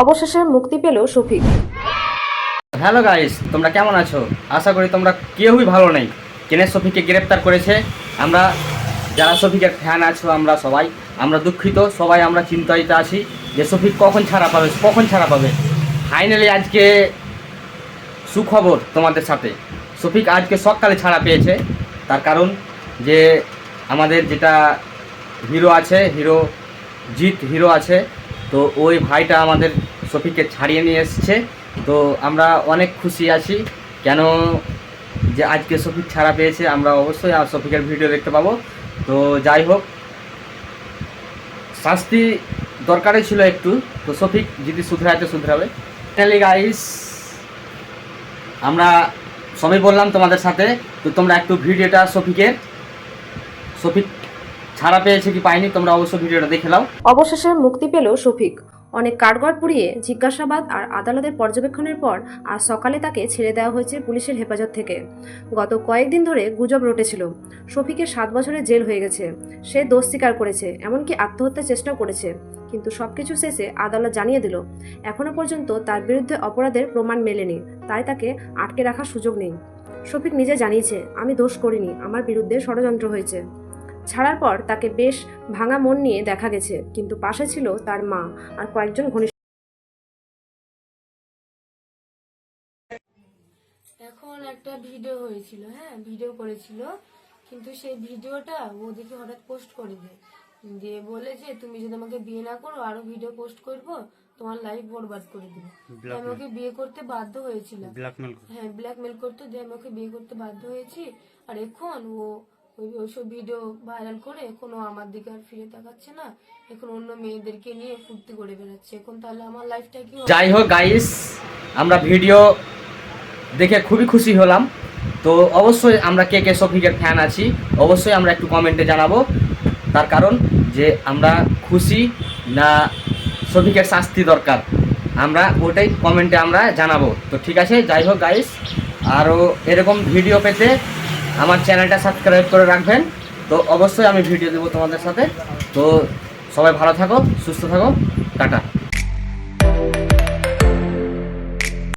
অবশেষে মুক্তি পেল শফিক। হ্যালো গাইস, তোমরা কেমন আছো? আশা করি তোমরা কেউই ভালো নেই। কেনে সফিকে গ্রেপ্তার করেছে। আমরা যারা সফিকের ফ্যান আছো, আমরা সবাই, আমরা দুঃখিত, সবাই আমরা চিন্তিত আছি যে সফিক কখন ছাড়া পাবে, কখন ছাড়া পাবে। ফাইনালি আজকে সুখবর তোমাদের সাথে। সফিক আজকে সকালে ছাড়া পেয়েছে। তার কারণ যে আমাদের যেটা হিরো আছে হিরো জিৎ হিরো আছে তো ওই ভাইটা আমাদের সফিককে ছাড়িয়ে নিয়ে এসছে। তো আমরা অনেক খুশি আছি। কেন যে আজকে সফিক ছাড়া পেয়েছে আমরা অবশ্যই আর সফিকের ভিডিও দেখতে পাবো। তো যাই হোক শাস্তি দরকারই ছিল একটু। তো সফিক যদি শুধরাতে শুধরাবে তাহলে গাইস আমরা সবই বললাম তোমাদের সাথে। তো তোমরা একটু ভিডিওটা সফিকের সফিক ছাড়া পেয়েছে কি পাইনি? তোমরা অবশ্যই ভিডিওটা দেখে নাও। অবশেষে মুক্তি পেল শফিক। অনেক কাঠগড় পুড়িয়ে জিজ্ঞাসাবাদ আর আদালতের পর্যবেক্ষণের পর আজ সকালে তাকে ছেড়ে দেওয়া হয়েছে পুলিশের হেফাজত থেকে। গত কয়েকদিন ধরে গুজব রটেছিল। শফিকের সাত বছরের জেল হয়ে গেছে। সে দোষ স্বীকার করেছে, এমনকি আত্মহত্যার চেষ্টাও করেছে। কিন্তু সবকিছু শেষে আদালত জানিয়ে দিল, এখনও পর্যন্ত তার বিরুদ্ধে অপরাধের প্রমাণ মেলেনি, তাই তাকে আটকে রাখার সুযোগ নেই। শফিক নিজে জানিয়েছে, আমি দোষ করিনি, আমার বিরুদ্ধে ষড়যন্ত্র হয়েছে। ছাড়ার পর তাকে বেশ ভাঙা মন নিয়ে দেখা গেছে কিন্তু পাশে ছিল তার মা আর কয়েকজন ঘনিষ্ঠ এখন একটা ভিডিও হয়েছিল হ্যাঁ ভিডিও করেছিল কিন্তু সেই ভিডিওটা ও দেখে হঠাৎ পোস্ট করে দেয়। দিয়ে বলে যে তুমি যদি আমাকে বিয়ে না করো আরও ভিডিও পোস্ট করব তোমার লাইফ বরবাদ করে দেবো। তো আমি ওকে বিয়ে করতে বাধ্য হয়েছিলাম। ব্ল্যাকমেল হ্যাঁ ব্ল্যাকমেল করতো দিয়ে আমি ওকে বিয়ে করতে বাধ্য হয়েছি। আর এখন ও ওই ওইসব ভিডিও ভাইরাল করে এখন আমার দিকে আর ফিরে তাকাচ্ছে না। এখন অন্য মেয়েদেরকে নিয়ে ফুর্তি করে বেড়াচ্ছে। এখন তাহলে আমার লাইফটা কি যাই হোক গাইস আমরা ভিডিও দেখে খুবই খুশি হলাম। তো অবশ্যই আমরা কে কে সফিকের ফ্যান আছি, অবশ্যই আমরা একটু কমেন্টে জানাব। তার কারণ যে আমরা খুশি না সফিকের শাস্তি দরকার, আমরা ওটাই কমেন্টে আমরা জানাব। তো ঠিক আছে, যাই হোক গাইস আরও এরকম ভিডিও পেতে আমার চ্যানেলটা সাবস্ক্রাইব করে রাখবেন। তো অবশ্যই আমি ভিডিও দেবো তোমাদের সাথে। তো সবাই ভালো থাকো, সুস্থ থাকো, টাটা।